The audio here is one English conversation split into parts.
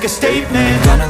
make a statement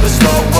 Don't slow up,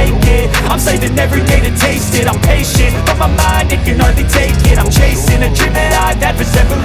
saving every day to taste it I'm patient, but my mind, it can hardly take it. I'm chasing a dream that I've had for several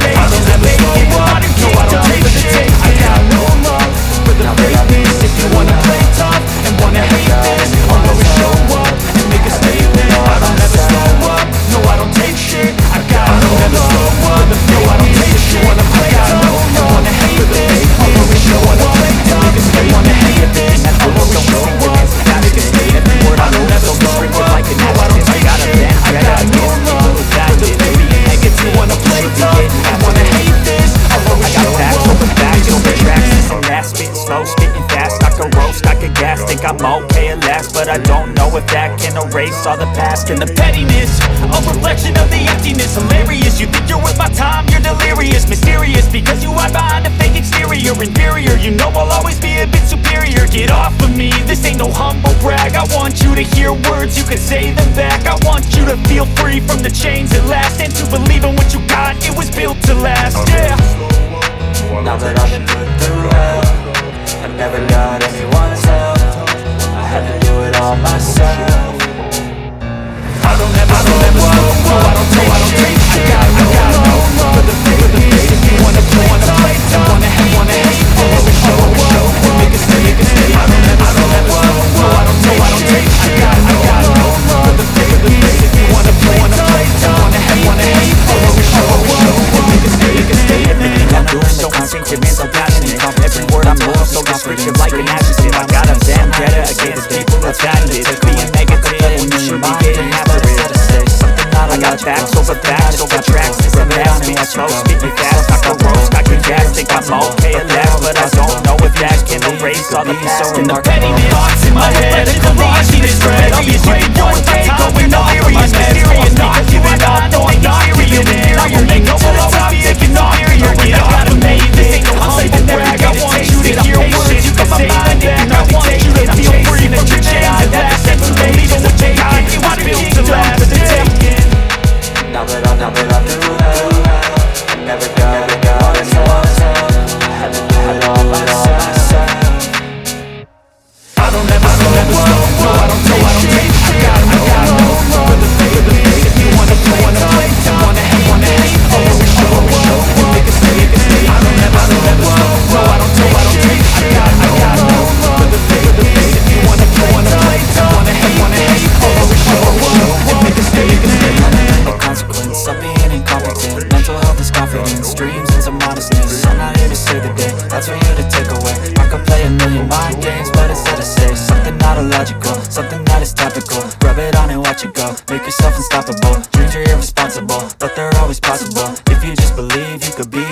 But I don't know if that can erase all the past and the pettiness. A reflection of the emptiness. Hilarious, you think you're worth my time, you're delirious Mysterious, because you hide behind a fake exterior. Inferior, you know I'll always be a bit superior. Get off of me, this ain't no humble brag. I want you to hear words, you can say them back. I want you to feel free from the chains at last And to believe in what you got, it was built to last, adjective I got a vendetta against people who patented Being negative when you should be getting after it I got facts over facts over tracks. This and that, spitting slow, spitting fast. I can roast, I can gas, think I'm okay at last But I don't know if that can erase all the past. And the pettiness thoughts in my head being incompetent. Mental health is confidence, dreams and some modestness. I'm not here to save the day, that's for you to take away. I could play a million mind games, but instead I say. Something not illogical, something that is topical. Rub it on and watch it go, make yourself unstoppable. Dreams are irresponsible, but they're always possible. If you just believe,